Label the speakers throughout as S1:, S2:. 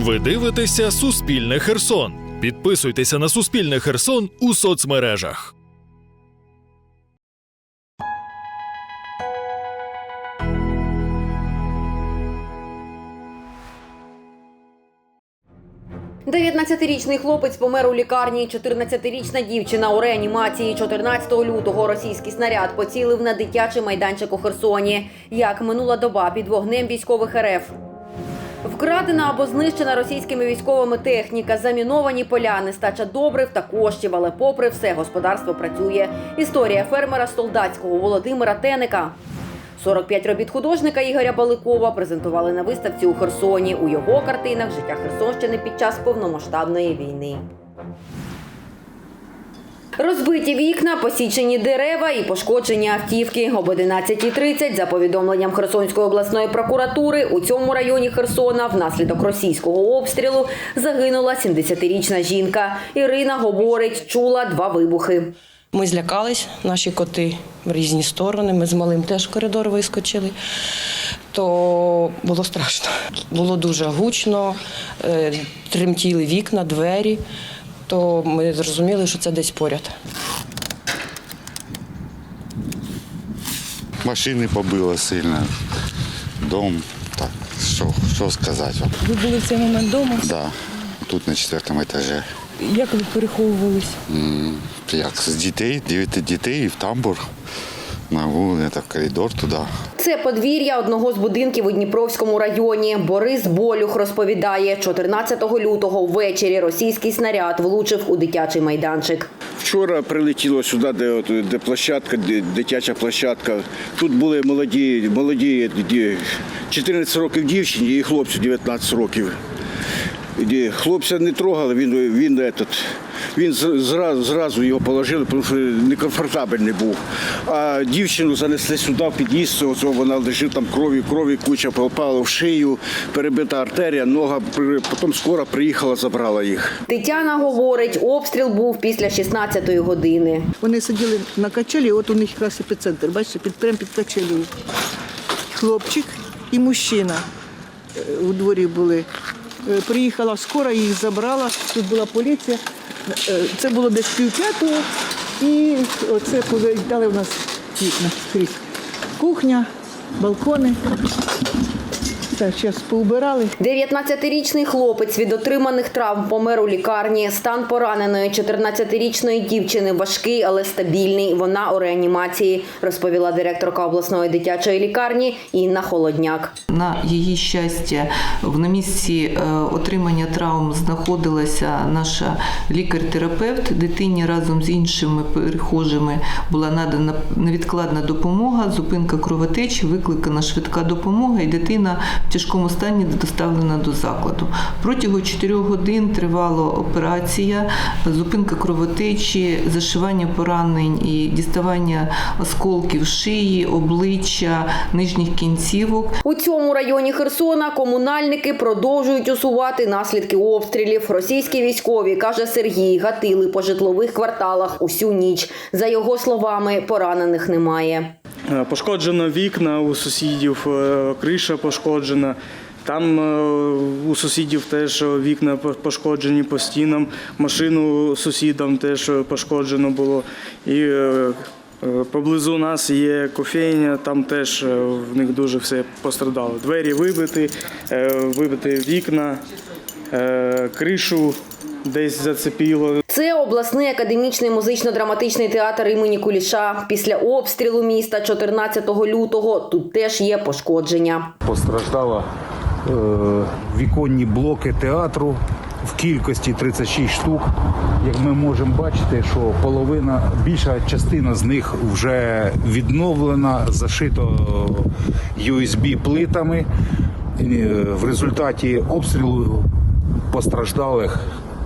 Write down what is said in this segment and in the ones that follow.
S1: Ви дивитеся Суспільне Херсон. Підписуйтеся на Суспільне Херсон у соцмережах.
S2: Дев'ятнадцятирічний хлопець помер у лікарні. 14-річна дівчина у реанімації. 14 лютого російський снаряд поцілив на дитячий майданчик у Херсоні. Як минула доба під вогнем військових РФ. Вкрадена або знищена російськими військовими техніка, заміновані поля, нестача добрив та коштів, але попри все господарство працює. Історія фермера Солдатського Володимира Теника. 45 робіт художника Ігоря Баликова презентували на виставці у Херсоні. У його картинах життя Херсонщини під час повномасштабної війни. Розбиті вікна, посічені дерева і пошкоджені автівки. Об 11.30 за повідомленням Херсонської обласної прокуратури у цьому районі Херсона внаслідок російського обстрілу загинула 70-річна жінка. Ірина говорить, чула два вибухи.
S3: Ми злякались, наші коти в різні сторони. Ми з малим теж в коридор вискочили. То було страшно. Було дуже гучно, е, тремтіли вікна, двері. То ми зрозуміли, що це десь поряд.
S4: Машини побило сильно, дом, так, що, що сказати вам.
S5: Ви були в цей момент вдома?
S4: Да, тут на четвертому етажі.
S5: Як ви переховувались?
S4: М, Як з дітей, дев'яти дітей і в тамбур, на вулицю, в коридор туди.
S2: Це подвір'я одного з будинків у Дніпровському районі. Борис Болюх розповідає, 14 лютого ввечері російський снаряд влучив у дитячий майданчик.
S6: Вчора прилетіло сюди, де, де площадка, де, дитяча площадка. Тут були молоді, молоді 14 років дівчині і хлопцю 19 років. Хлопця не трогали, він, він, этот, він зразу, зразу його положили, тому що некомфортабельний був. А дівчину занесли сюди в під'їзд, вона лежить там крові, крові, куча попала в шию, перебита артерія, нога. Потім скоро приїхала, забрала їх.
S2: Тетяна говорить, обстріл був після 16-ї години.
S5: Вони сиділи на качелі, от у них якраз епіцентр, бачите, під, прямо під качелею. Хлопчик і мужчина е, у дворі були. Е, Приїхала скоро, їх забрала, тут була поліція. Е, Це було десь пів і оце дали у нас вікна скрізь. Кухня, балкони. Так, зараз поубирали.
S2: 19-річний хлопець від отриманих травм помер у лікарні. Стан пораненої 14-річної дівчини важкий, але стабільний. Вона у реанімації, розповіла директорка обласної дитячої лікарні Інна Холодняк.
S7: На її щастя, в на місці е, отримання травм знаходилася наша лікар-терапевт. Дитині разом з іншими перехожими була надана невідкладна допомога, зупинка кровотечі, викликана швидка допомога, і дитина тяжкому стані доставлена до закладу. Протягом 4 годин тривала операція, зупинка кровотечі, зашивання поранень і діставання осколків шиї, обличчя, нижніх кінцівок.
S2: У цьому районі Херсона комунальники продовжують усувати наслідки обстрілів. Російські військові, каже Сергій, гатили по житлових кварталах усю ніч. За його словами, поранених немає.
S8: Е, Пошкоджено вікна у сусідів, е, криша пошкоджена. Там е, у сусідів теж вікна пошкоджені по стінам, машину сусідам теж пошкоджено було. І поблизу нас є кофейня, там теж в них дуже все пострадало. Двері вибиті, вибиті вікна, кришу десь зацепило.
S2: Це обласний академічний музично-драматичний театр імені Куліша. Після обстрілу міста 14 лютого тут теж є пошкодження.
S9: Постраждало е, віконні блоки театру в кількості 36 штук. Як ми можемо бачити, що половина, більша частина з них вже відновлена, зашито USB плитами. Е, В результаті обстрілу постраждалих,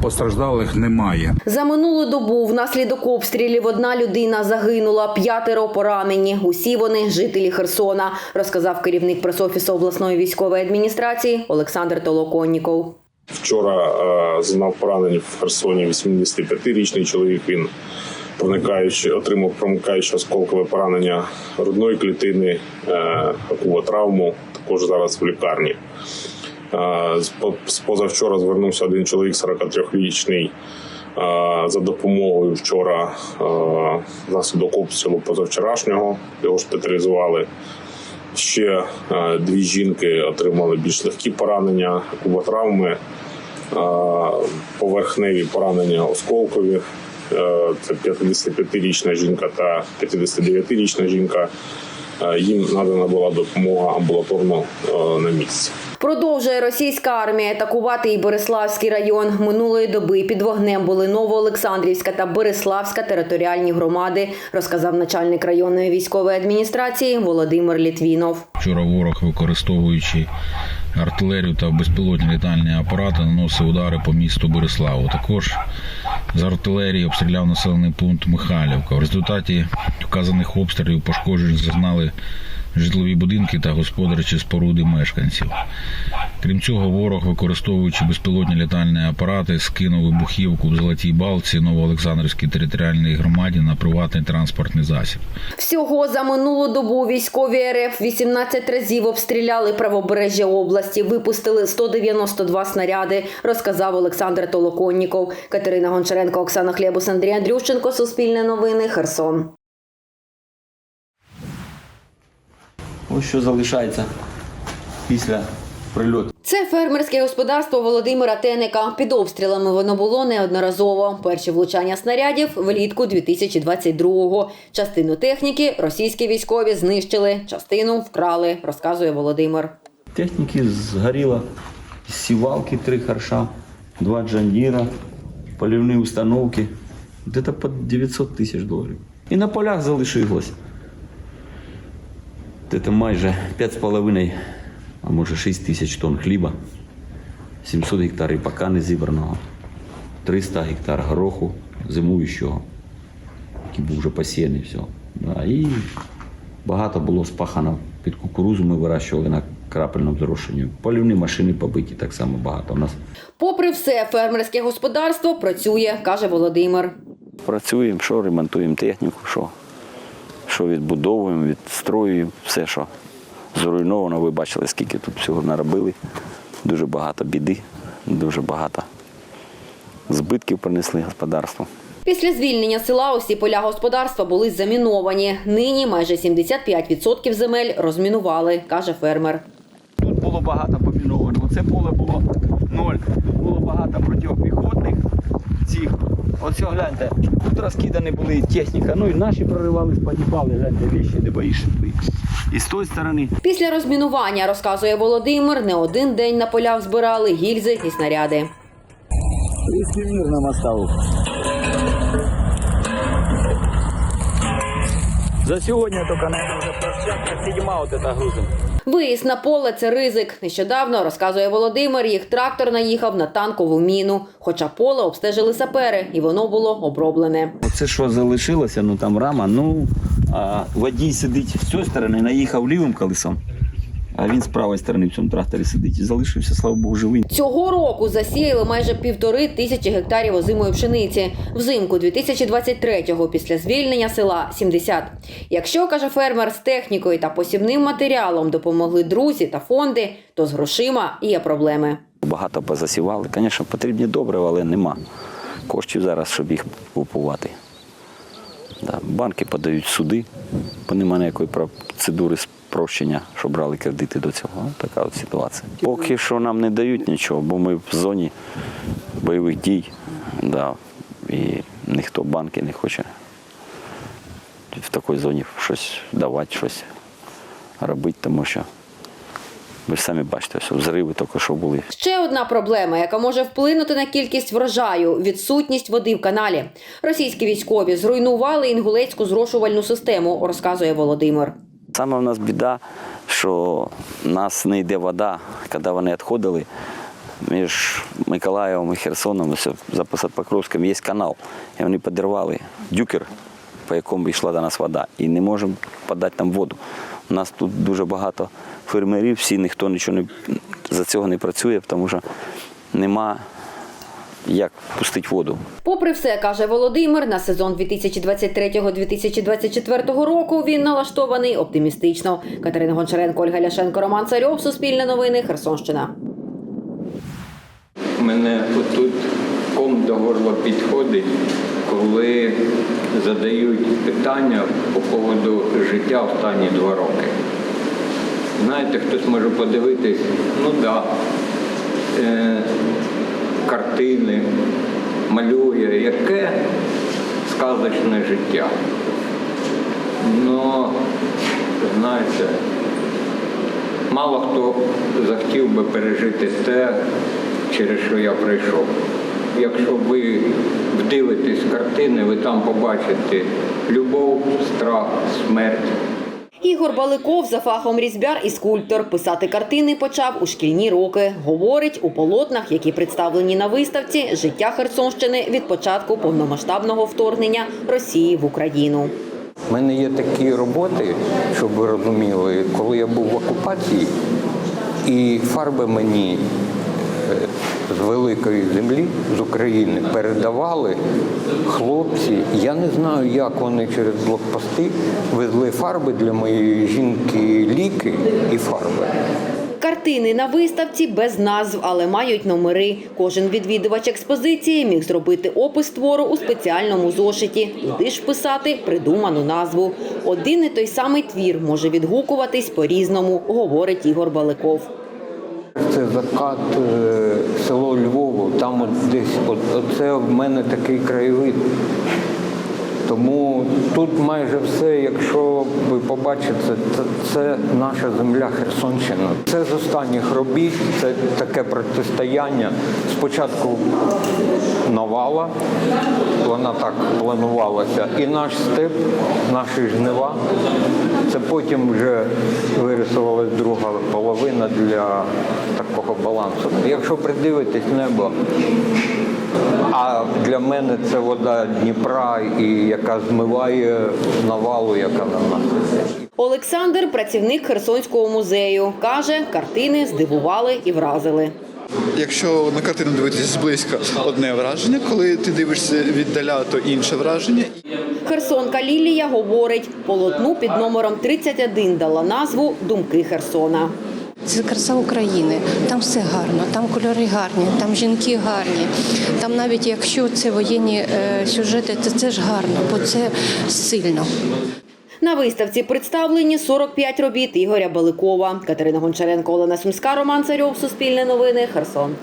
S9: постраждалих немає.
S2: За минулу добу внаслідок обстрілів одна людина загинула, п'ятеро поранені. Усі вони жителі Херсона, розказав керівник пресофісу обласної військової адміністрації Олександр Толоконніков.
S10: Вчора е, зазнав поранення в Херсоні 85-річний чоловік. Він проникаючи, отримав проникаюче осколкове поранення грудної клітини, е, таку травму, також зараз в лікарні. З позавчора звернувся один чоловік 43-річний. е, За допомогою вчора внаслідок обстрілу позавчорашнього його шпиталізували. Ще дві жінки отримали більш легкі поранення, куботравми, поверхневі поранення осколкові. Е, Це 55-річна жінка та 59-річна жінка. Е, Їм надана була допомога амбулаторно е, на місці.
S2: Продовжує російська армія атакувати і Бориславський район. Минулої доби під вогнем були Новоолександрівська та Бориславська територіальні громади, розказав начальник районної військової адміністрації Володимир Літвінов.
S11: Вчора ворог, використовуючи артилерію та безпілотні літальні апарати, наносив удари по місту Бориславу. Також з артилерії обстріляв населений пункт Михайлівка. В результаті вказаних обстрілів пошкоджень зазнали житлові будинки та господарчі споруди мешканців. Крім цього, ворог, використовуючи безпілотні літальні апарати, скинув вибухівку в Золотій Балці Новоолександрівській територіальній громаді на приватний транспортний засіб.
S2: Всього за минулу добу військові РФ 18 разів обстріляли правобережжя області, випустили 192 снаряди, розказав Олександр Толоконніков. Катерина Гончаренко, Оксана Хлєбус, Андрій Андрющенко, Суспільне новини, Херсон.
S12: Ось що залишається після прильоту.
S2: Це фермерське господарство Володимира Теника. Під обстрілами воно було неодноразово. Перші влучання снарядів влітку 2022-го. Частину техніки російські військові знищили, частину вкрали, розказує Володимир.
S12: Техніки згоріло сівалки три харша, два джандіра, полівні установки. Десь по 900 тисяч доларів. І на полях залишилось. Це майже 5,5, а може 6 тисяч тонн хліба, 700 гектарів пока не зібраного, 300 гектар гороху зимуючого, який був вже посіяний все. Да, і багато було спахано під кукурузу, ми вирощували на крапельному зрошенні. Полівні машини побиті так само багато. У нас
S2: Попри все, фермерське господарство працює, каже Володимир.
S12: працюємо, що ремонтуємо техніку, що, що відбудовуємо, відстроюємо, все, що зруйновано. Ви бачили, скільки тут всього наробили. Дуже багато біди, дуже багато збитків принесли господарству.
S2: Після звільнення села усі поля господарства були заміновані. Нині майже 75% земель розмінували, каже фермер.
S12: Тут було багато помінованого. Це поле було ноль. Було багато протипіхотних цих. Ось гляньте, тут розкидані були техніка. Ну і наші проривались, погибали, гляньте, вещи, де боїшся. І з тої сторони.
S2: Після розмінування, розказує Володимир, не один день на полях збирали гільзи і снаряди.
S12: Різкий мір нам оставив. За сьогодні тільки на вже площадка седьма от эта грузим.
S2: Виїзд на поле це ризик. Нещодавно, розказує Володимир, їх трактор наїхав на танкову міну. Хоча поле обстежили сапери, і воно було оброблене.
S12: Оце що залишилося, ну там рама, ну а водій сидить з цієї сторони, наїхав лівим колесом, а він з правої сторони в цьому тракторі сидить і залишився, слава Богу, живий.
S2: Цього року засіяли майже півтори тисячі гектарів озимої пшениці. Взимку 2023-го після звільнення села 70. Якщо, каже фермер, з технікою та посівним матеріалом допомогли друзі та фонди, то з грошима є проблеми.
S12: Багато позасівали. Звісно, потрібні добрива, але нема коштів зараз, щоб їх купувати. Банки подають суди, бо немає ніякої процедури спрощення, що брали кредити до цього. Така от ситуація. Поки що нам не дають нічого, бо ми в зоні бойових дій. Да. І ніхто банки не хоче в такій зоні щось давати, щось робити, тому що ви ж самі бачите, що взриви тільки що були.
S2: Ще одна проблема, яка може вплинути на кількість врожаю відсутність води в каналі. Російські військові зруйнували інгулецьку зрошувальну систему, розказує Володимир.
S12: Саме в нас біда, що в нас не йде вода. Коли вони відходили між Миколаєвом і Херсоном, за Посадпокровським є канал. І вони підірвали дюкер, по якому йшла до нас вода. І не можемо подати там воду. У нас тут дуже багато фермерів, всі ніхто нічого не, за цього не працює, тому що нема як пустити воду.
S2: Попри все, каже Володимир, на сезон 2023-2024 року він налаштований оптимістично. Катерина Гончаренко, Ольга Ляшенко, Роман Царьов, Суспільне новини, Херсонщина.
S13: мене отут ком до горла підходить, коли задають питання по поводу життя останні два роки. Знаєте, хтось може подивитись, ну так, да, е, картини, малює, яке сказочне життя. Ну, знаєте, мало хто захотів би пережити те, через що я прийшов. Якщо ви вдивитесь картини, ви там побачите любов, страх, смерть.
S2: Ігор Баликов за фахом різьбяр і скульптор. Писати картини почав у шкільні роки. Говорить, у полотнах, які представлені на виставці, життя Херсонщини від початку повномасштабного вторгнення Росії в Україну.
S13: У мене є такі роботи, щоб ви розуміли, коли я був в окупації, і фарби мені з великої землі, з України, передавали хлопці. Я не знаю, як вони через блокпости везли фарби для моєї жінки, ліки і фарби.
S2: Картини на виставці без назв, але мають номери. Кожен відвідувач експозиції міг зробити опис твору у спеціальному зошиті, туди ж вписати придуману назву. Один і той самий твір може відгукуватись по-різному, говорить Ігор Баликов.
S13: Це закат е, село Львово, там от десь, от, оце в мене такий краєвид. Тому тут майже все, якщо ви побачите, це, це наша земля Херсонщина. Це з останніх робіт, це таке протистояння. Спочатку навала, вона так планувалася, і наш степ, наші жнива. Це потім вже вирисувалась друга половина для такого балансу. Якщо придивитись небо, а для мене це вода Дніпра, і яка змиває навалу, яка на нас.
S2: Олександр працівник Херсонського музею. Каже, картини здивували і вразили.
S14: Якщо на картину дивитися зблизька одне враження, коли ти дивишся віддаля, то інше враження.
S2: Херсонка Лілія говорить, полотну під номером 31 дала назву Думки Херсона.
S15: Це краса України. Там все гарно, там кольори гарні, там жінки гарні. Там навіть якщо це воєнні е, сюжети, то це ж гарно, бо це сильно.
S2: На виставці представлені 45 робіт Ігоря Баликова. Катерина Гончаренко, Олена Сумська, Роман Царьов, Суспільне новини, Херсон.